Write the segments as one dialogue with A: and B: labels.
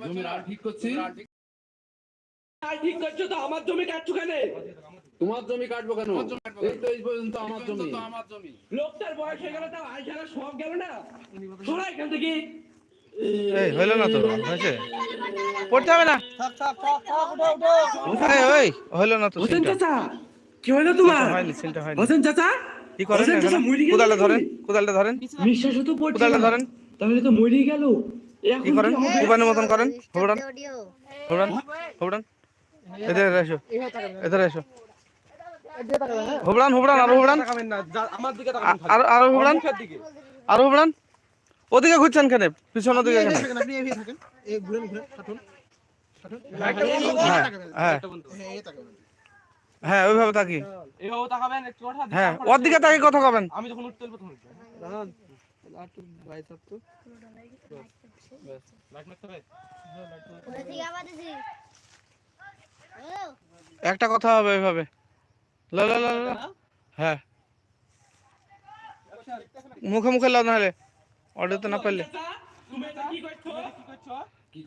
A: জমির আল ঠিক করছি।
B: ঠিক করছ তো? আমার জমি কাটছো কেন?
A: তোমার জমি কাটবো কেন? এই তো এই পর্যন্ত আমার জমি।
C: আমার জমি।
B: লোকটার বয়স হয়ে গেল তাও আই ছাড়া সব গেল না? শোনা এখান থেকে।
D: এই হইল না তো হয়েছে। পড়তে হবে না। এই, ওই হইল না তো
B: হোসেন চাচা কি হলো তোমার?
D: হয়নি সিনটা হয়নি।
B: হোসেন চাচা?
D: কি করেন
B: হোসেন চাচা
D: এখন?
B: মরে গেল
D: কোদালটা ধরেন কোদালটা ধরেন।
B: নিঃশ্বাস তো পড়ছে
D: কোদালটা ধরেন।
B: তাহলে তো মরে গেল।
D: কি করেন?
B: কি
D: মতন করেন? হবড়ান? হবড়ান? হবড়ান? এদের এসো। এদের এসো। হবড়ান হবড়ান আরও হবড়ান।
C: আমার দিকে
D: আরও আরও হবড়ান? আরও হবড়ান? ওদিকে ঘুরছেন কেন? পিছনের দিকে কেন?
E: আপনি এইভাবে থাকেন এই ঘুরেন ঘুরেন হাঁটুন
D: হ্যাঁ হ্যাঁ হ্যাঁ ওইভাবে তাকি
C: এইভাবে তাকাবেন একটু
D: হ্যাঁ ওর দিকে তাকি কথা কবেন?
C: আমি যখন উঠতে তখন
D: একটা কথা হবে এভাবে। লা লা লা লা। হ্যাঁ। মুখে মুখে লাও নাহলে। অডিওতে না পারলে।
B: চাচা, তুমি এটা কি করছ
C: কি করছ?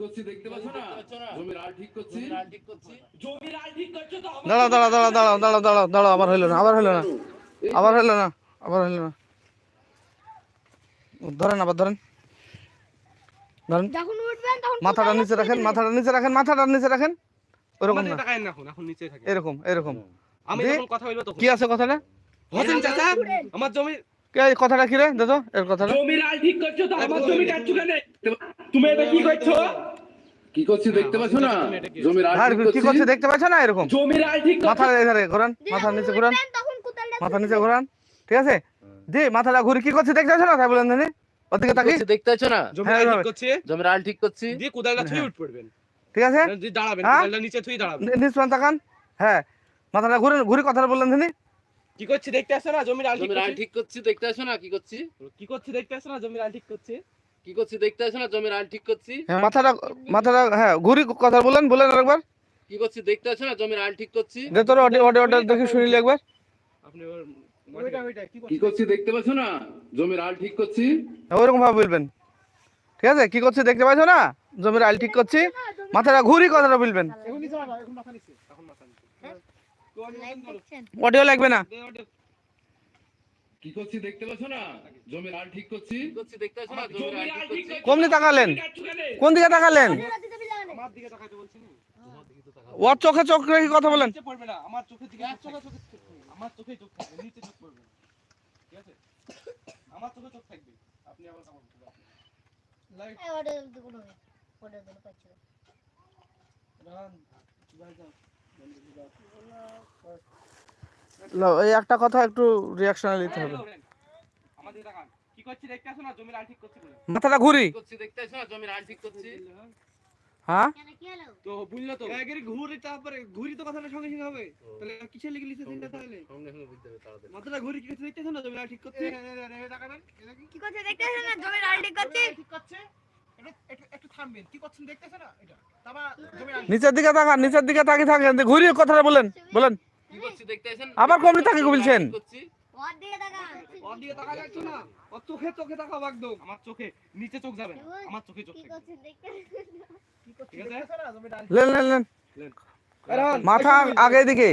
A: করছি দেখতে পাচ্ছ না? জমির আল ঠিক করছি?
B: জমির আল ঠিক করছ। তো?
D: দাঁড়াও দাঁড়াও দাঁড়াও দাঁড়াও দাঁড়াও দাঁড়াও দাঁড়াও আবার হইল না আবার হইল না আবার হইল না আবার হইল না। ধরেন আবার ধরেন। ধরেন।
F: যখন উঠবেন তখন
D: মাথাটা নিচে রাখেন মাথাটা নিচে রাখেন মাথাটা নিচে রাখেন। ওরকম না। এরকম এরকম।
C: আমি যখন কথা বলব তখন।
D: কি আছে কথাটা?
C: হোসেন চাচা, আমার জমি
D: কথাটা কি রে? দেখো এর কথাটা।
B: জমির আল ঠিক করছ তো? আমার জমি কাটছো কেন? তুমি এটা কি করছ?
A: কি করছি দেখতে পাচ্ছ না? জমির আল
D: আর কি
A: করছি?
D: করছে দেখতে পাচ্ছ না এরকম?
B: জমির আল ঠিক
D: মাথা এধারে ঘোরান মাথা নিচে ঘোরান।
F: উঠবেন তখন কোদালটা
D: মাথা নিচে ঘোরান ঠিক আছে? দি মাথাটা ঘুরে কি করছে দেখতে পাচ্ছ না তাই বলেন জানি ওদিকে তাকি
G: করছি দেখতে পাচ্ছ না?
D: হ্যাঁ।
G: জমির আল ঠিক করছি।
C: দিয়ে কোদালটা থুয়ে উঠ পড়বেন।
D: ঠিক আছে?
C: দাঁড়াবেন,
D: হ্যাঁ?
C: কোদালটা নিচে থুয়ে দাঁড়াবেন।
D: তাকান। হ্যাঁ মাথাটা ঘুরে ঘুরে কথাটা বললেন জানি
C: কি করছি দেখতে আসো না জমির আল ঠিক
G: জমির আল
C: করছি?
G: ঠিক করছি দেখতে আসো না কি করছি?
C: কি করছি দেখতে আসো না জমির আল ঠিক করছি?
G: কি করছি দেখতে আসো না জমির আল ঠিক করছি?
D: হ্যাঁ মাথাটা মাথাটা হ্যাঁ ঘুরি কথা বলেন বলেন আরেকবার।
G: কি করছি দেখতে আসো না জমির আল ঠিক করছি?
D: দে তোর অডিও অডিও দেখি শুনিলি একবার।
C: আপনি
E: কি
A: কি করছি দেখতে পাচ্ছ না? জমির আল ঠিক করছি।
D: হ্যাঁ, ভাবে বলবেন। ঠিক আছে? কি করছে দেখতে পাচ্ছ না? জমির আল ঠিক করছি। মাথাটা ঘুরি কথাটা বলবেন।
E: এখন নিচে মাথা এখন মাথা নিচে।
C: এখন মাথা নিচে।
F: লাইট দেখছেন
D: অডিও লাগবে না।
A: কি করছি। দেখতে পাচ্ছ জমির আল ঠিক করছি।
D: কমনি তাকালেন?
B: কোন
D: দিকে তাকালেন?
C: আমার দিকে তাকাতে বলছি
D: ওর চোখে চোখ রেখে কথা বলেন।
C: আমার চোখ। আমার চোখে চোখ থাকবে, নিচে চোখ পড়বে না। ঠিক আছে? আমার চোখে চোখ থাকবে। আপনি আবার কামড় করবেন। লাইট
F: এই
D: একটা কথা একটু রিয়াকশন নিতে হবে
C: আমার দিকে তাকান। কি করছি দেখতে আসো না জমির আল ঠিক করছি।
D: মাথাটা ঘুরি
G: করছি দেখতে আসো না জমির আল ঠিক করছি
D: হ্যাঁ?
C: তো বুঝলে তো?
E: একের ঘুরি তারপরে ঘুরি তো কথাটা সঙ্গে সঙ্গে হবে। তাহলে কিসে লিখে লিখে চিন্তা তাহলে?
G: সামনে এখনও বুঝতে হবে তাড়াতাড়ি।
E: মাথাটা ঘুরি কি করতে দেখতেছ না জমি ঠিক করতে
F: কি করছে দেখতে আসেন না জমির আল ঠিক করছে?
E: ঠিক করছে? দেখতেছ
D: নিচের দিকে তাকান নিচের দিকে তাকিয়ে থাকেন ঘুরিয়ে কথাটা বলেন বলেন। আবার কমনি তাকিয়ে বলছেন
F: ওর দিকে তাকান।
E: ওর দিকে তাকা যাচ্ছে না ওর চোখে চোখে তাকাও একদম।
C: আমার চোখে নিচে চোখ যাবে না। আমার চোখে চোখ
F: কি
C: থাকবে।
F: দেখতে
C: ঠিক আছে?
E: দেখতেছ না জমি
D: লেন লেন লেন। মাথা আগে দিকে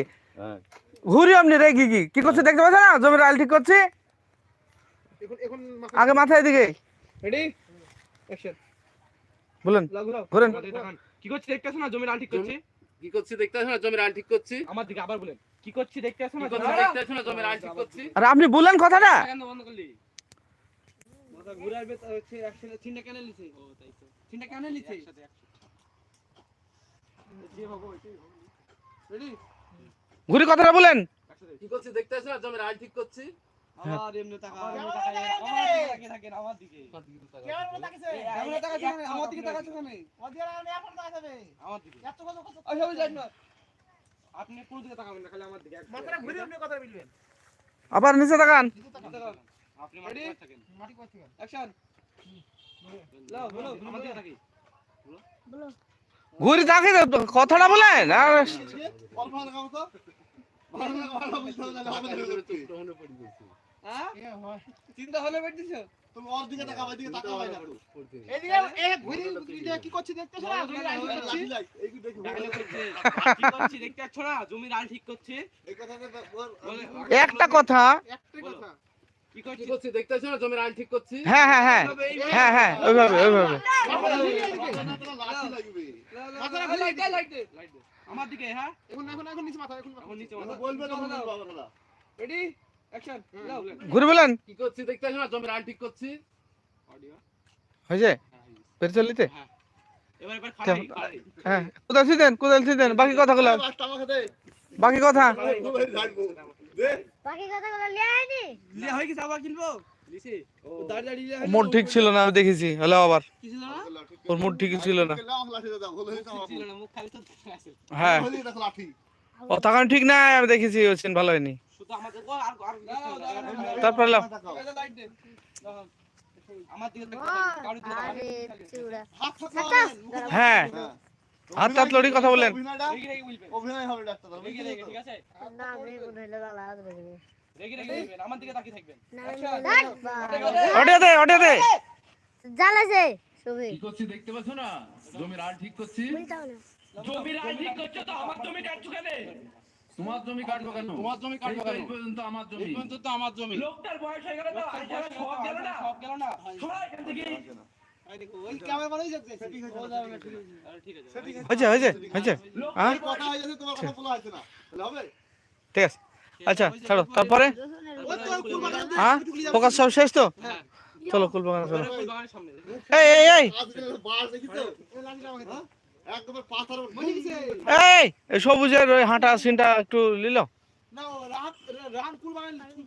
D: ঘুরি আপনি রে কি কি কি করছে দেখতে পাচ্ছেন না? জমির আল ঠিক করছি? আগে মাথায় দিকে
E: রেডি অ্যাকশন
D: বলেন ঘুরেন।
C: কি করছি দেখতে আসো না? জমির আল ঠিক করছি?
G: কি করছি দেখতে আসো না? জমির আল ঠিক করছি?
C: আমার দিকে আবার বলেন। কি করছি দেখতে আসো না
G: দেখতে আসো না জমির আল ঠিক করছি?
D: আর আপনি বলেন কথাটা।
C: কেন বন্ধ করলি?
E: মাথা ঘুরে আসবে তা হচ্ছে চিন্তা কেন লিছে
C: ও তাই তো।
E: চিন্তা কেন লিছে
C: একসাথে একসাথে।
E: যে হব এটাই রেডি
D: ঘুরি কথাটা বলেন।
G: কি করছি দেখতে আসো না জমির আল ঠিক করছি?
C: আবার এমনি তাকা
E: আমার
C: এমনি
E: দিকে
C: আমার দিকে। আমার দিকে
E: তাকাছে আমার দিকে তাকাছো কেন ওর দিকে আমি এখন। তাকাবে
C: আমার দিকে
E: এত কথা কথা ওই সব জানি না।
C: আপনি পুরো দিকে তাকাবেন না খালি আমার দিকে।
E: মাথাটা ঘুরে আপনি কথা বলবেন।
D: আবার নিচে তাকান।
C: আপনি
E: Ready?
C: দিকে থাকেন।
E: মাটি করতে
C: অ্যাকশন লাও বলো আমার দিকে তাকি
F: বলো।
D: ঘুরি তাকিয়ে কথাটা বলেন আর
E: কল্পনা লাগাও তো। ভালো ভালো বুঝতে হবে। হ্যাঁ চিন্তা হলে বেটিছো
H: তুমি ওর দিকে তাকাও এদিকে তাকাও না
B: এদিকে এ ঘুরি ঘুরি কি করছিস দেখতেছ না জমির আল ঠিক করছি।
H: এই কি দেখি
B: কি করছি দেখতে পাচ্ছ না জমির আল ঠিক করছে।
H: এই কথাটা
D: একটা কথা।
B: একটাই কথা। কি করছিস
G: করছি না? জমির আল ঠিক করছি।
D: হ্যাঁ হ্যাঁ হ্যাঁ। হ্যাঁ হ্যাঁ ওইভাবে ওইভাবে।
H: লাঠি লাগবে
B: লাইট দে লাইট। দে আমার দিকে হ্যাঁ? এখন এখন এখন নিচে মাথা এখন নিচে মাথা।
H: বলবে তখন
B: রেডি
D: ঘুরে বলেন
G: কি করছি দেখতে না জমির আল ঠিক করছি
B: অডিও
D: হয়েছে পেরে চলিতে হ্যাঁ কোথায় ছিলেন কোথায় ছিলেন বাকি কথাগুলো বাকি কথা
B: হয়ে
D: মোট ঠিক ছিল না আমি দেখেছি হলো আবার ওর মুড ঠিকই ছিল না হ্যাঁ
H: হলো দেখো লাঠি
D: ও তখন ঠিক না আমি দেখেছি ও সিন ভালো হয়নি
B: শুধু আমাদের ও আর আর
D: তারপর হ্যাঁ হাত হাত লড়ি কথা বলেন
H: অভিনয় হবে ডাক্তার
B: রেগে রেগে ঠিক আছে
F: না আমি মনে হলো গালা হাত ধরে
B: রেগে রেগে বলবেন আমার দিকে তাকিয়ে থাকবেন
D: অডিও দে দে
F: জ্বালাছে
I: কি করছি দেখতে পাচ্ছ না জমির আল ঠিক করছি
C: ঠিক করছ তো আমার জমি কাটছো কেন?
I: তোমার জমি কাটবো কেন?
G: তোমার জমি কাটবো কেন?
I: পর্যন্ত আমার জমি।
G: পর্যন্ত তো আমার জমি।
C: লোকটার বয়স হয়ে গেল তো সব গেল না।
B: সব গেল না।
C: সরা এখান থেকে
B: ঠিক আছে।
D: হ্যাঁ?
H: হয়ে
D: আচ্ছা ছাড়ো তারপরে? হ্যাঁ? ফোকাস সব শেষ তো? চলো কুলবাগানে চলো। এই এই। এই এই এই সবুজের ওই হাঁটা সিনটা একটু নিল।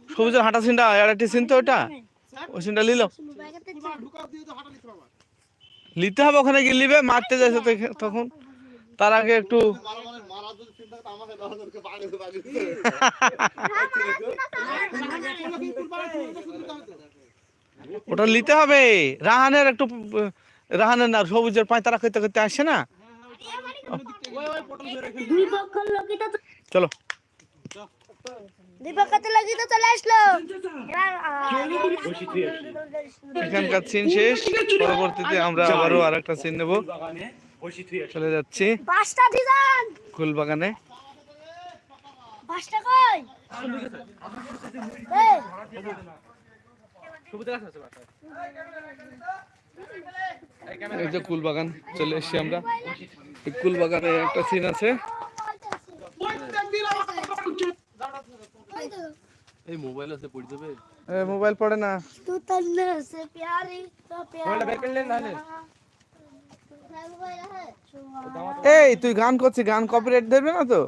D: সবুজের হাঁটা সিনটা আর একটি সিন তো ওটা। ওই সিনটা নিল। নিতে হবে। ওখানে গিয়ে নিবে মারতে এখা- তখন। তার আগে একটু ওটা নিতে হবে। রাহানের একটু রাহানের না সবুজের পাঁচ তারা করতে করতে আসছে না।
F: দুই লোকই তো
D: চলো।
F: দুই পক্ষের লোকই তো চলে আসলো। এবার, আহ,
D: এখানকার সিন শেষ। পরবর্তীতে আমরা আবারও আর একটা সিন নেব। চলে যাচ্ছি ফুলবাগানে।
F: এই,
D: যে কুলবাগান চলে এসেছি আমরা। কুল বাগানে একটা সিন আছে।
G: এই মোবাইল আছে পড়ে যাবে?
D: এ মোবাইল পড়ে না।
F: তু তন্নে সে প্যারি তো প্যারি
B: বের করলে না
D: এই তুই গান করছিস গান কপিরাইট দেবে না তো?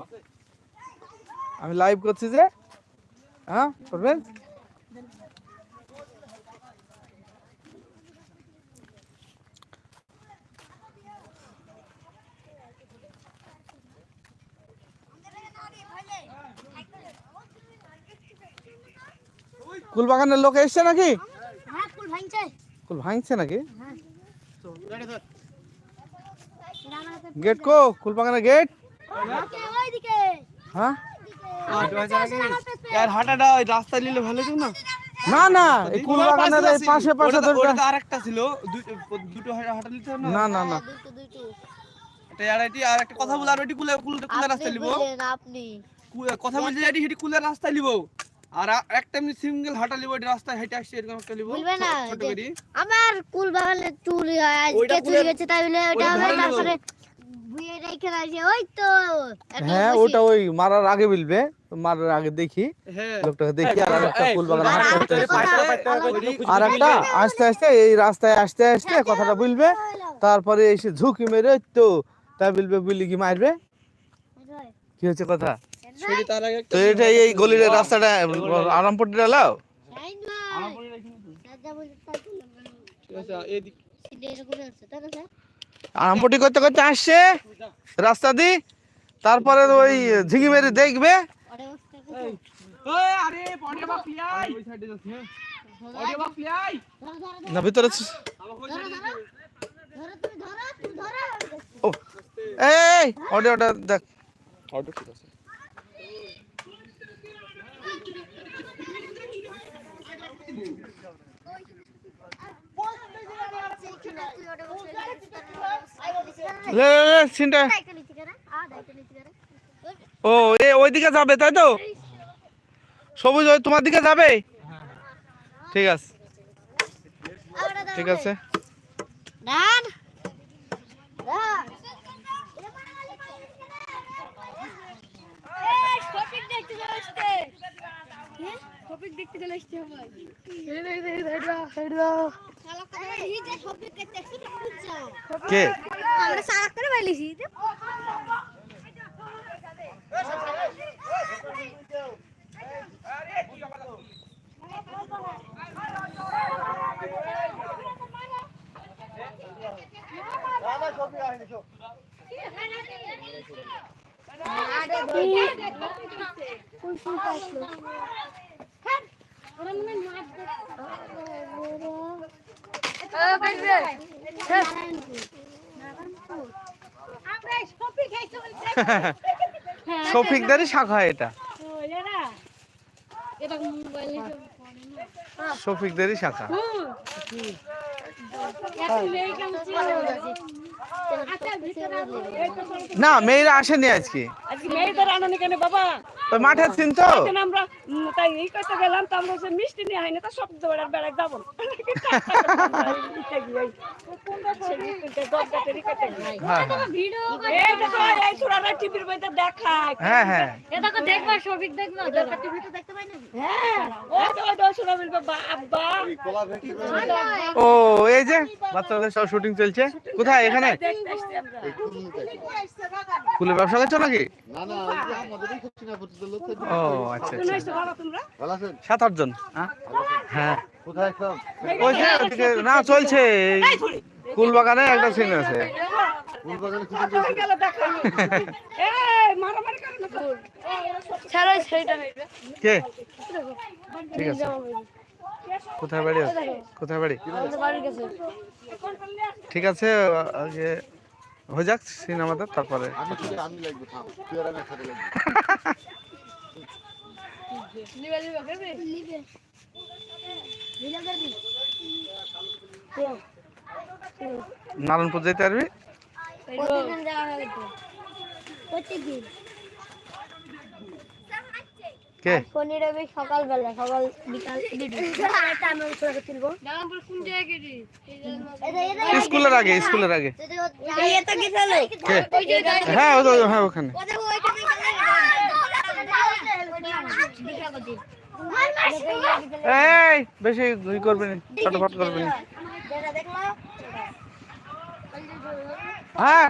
D: আমি লাইভ করছি যে। হ্যাঁ করবেন? কুলবাগানের লোক এসছে নাকি? কুল ভাঙছে। নাকি? গেট কো কুলবাগানের গেট? হ্যাঁ?
B: নিলে ভালো না?
D: না
B: ছিল। দুটো হাঁটা নিতে না?
D: না না
B: এটা আর একটা কথা বল আর ওইটি কথা বলছি এটি কুলে রাস্তা আর একটা এমনি সিঙ্গেল হাঁটা এটি রাস্তায় হেঁটে আসছে এরকম একটা নিব।
F: বলবে না
B: ছোট করে।
F: আমার কুল বাগানে চুরি হয় আজকে চুরি তাই বলে ওটা হবে তারপরে বুয়ে রেখে রাখছে ওই তো।
D: হ্যাঁ ওটা ওই মারার আগে বলবে মারার আগে দেখি।
B: হ্যাঁ।
D: লোকটাকে দেখি আর একটা কুলবাগান
F: আর
D: হাঁটতে
F: একটা
D: আর আস্তে আস্তে এই রাস্তায় আসতে আসতে কথাটা বলবে তারপরে এসে ঝুঁকি মেরে তো তাই বলবে বুঝলি কি মারবে? কি হচ্ছে কথা? তো এটা এই গলির রাস্তাটা করতে করতে আসছে রাস্তা দি তারপরে ওই ঝিঙি মেরে দেখবে। না ভিতরে এই অডিওটা দেখ।
B: অর্ডার ঠিক আছে।
D: লে, লে, ও এ ওইদিকে যাবে তাই তো? সবুজ ওই তোমার দিকে যাবে? ঠিক আছে। ঠিক আছে।
F: ডান টপিক দেখতে চলে আসছে ভাই
D: কে?
F: আমরা সারা করে বাইলিছি
D: শফিকদারই শাখা এটা। শফিকদারই শাখা না মেয়েরা আসেনি আজকে।
J: আজকে মেয়েদের আননি কেন বাবা?
D: মাঠের সিন তো?
J: আমরা তাই এই করতে গেলাম তো আমরা মিষ্টি নিয়ে হয়নি তো সব দৌড়ার বেড়ায় যাব
D: হ্যাঁ হ্যাঁ। হ্যাঁ হ্যাঁ।
J: হ্যাঁ তো তো
D: ও এই যে বাচ্চাদের সব শুটিং চলছে। কোথায় এখানে? ফুলের ব্যবসা করছ নাকি?
H: না না আমাদেরই করছি না প্রতিটা লোক
D: ও আচ্ছা আচ্ছা।
J: হয়েছে বাবা তোমরা?
H: ভালো আছেন?
D: সাত আটজন হ্যাঁ? হ্যাঁ।
H: কোথায় সব?
D: ওই যে ওদিকে না চলছে। ফুল বাগানে একটা সিন আছে। কে? ঠিক আছে। কোথায় বাড়ি কোথায় বাড়ি? ঠিক আছে আগে হয়ে যাক সিন আমাদের তারপরে
H: আমি শুধু আমি লাগবো থাম তুই আর আমি একসাথে লাগবো
F: লিবে লিবে করবি লিবে লিবে করবি
D: নারায়ণপুর যেতে পারবি
F: প্রতিদিন যাওয়া হবে তো প্রতিদিন
D: কে?
F: শনি রবি সকালবেলা সকাল বিকাল এটা আমি ছোট তুলবো জামালপুর কোন জায়গায় গেছি
D: স্কুলের আগে স্কুলের আগে।
F: এটা কি? চলে
D: হ্যাঁ ওই হ্যাঁ ওখানে। এই বেশি ই করবি না ছটফট করবি না। হ্যাঁ।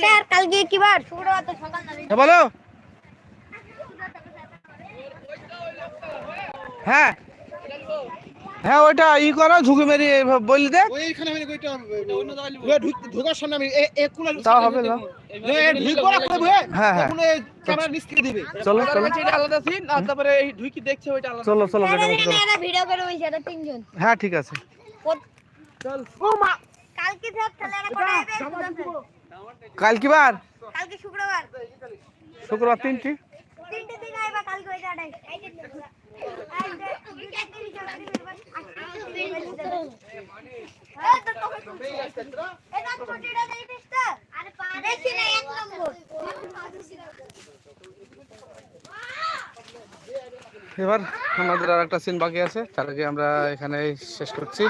F: স্যার কালকে কি বার? শুক্রবার তো সকাল
D: হ্যাঁ, বলো। হ্যাঁ। হ্যাঁ ওইটা ই করো ঝুঁকি মেরি
E: সামনে আমি কুলা
D: তাও হবে না। হ্যাঁ হ্যাঁ।
E: তখন এই ক্যামেরা নিচ থেকে দিবে।
D: চলো চলো।
C: আলাদা তারপরে ঢুকি দেখছে ওইটা
D: চলো চলো বেটা, চলো
F: এরা ভিডিও করে ওই সেটা তিনজন।
D: হ্যাঁ ঠিক আছে।
F: কালকে
D: বার?
F: কালকে শুক্রবার।
D: শুক্রবার তিনটি? এবার আমাদের আর একটা সিন বাকি আছে। তার আগে আমরা এখানে শেষ করছি।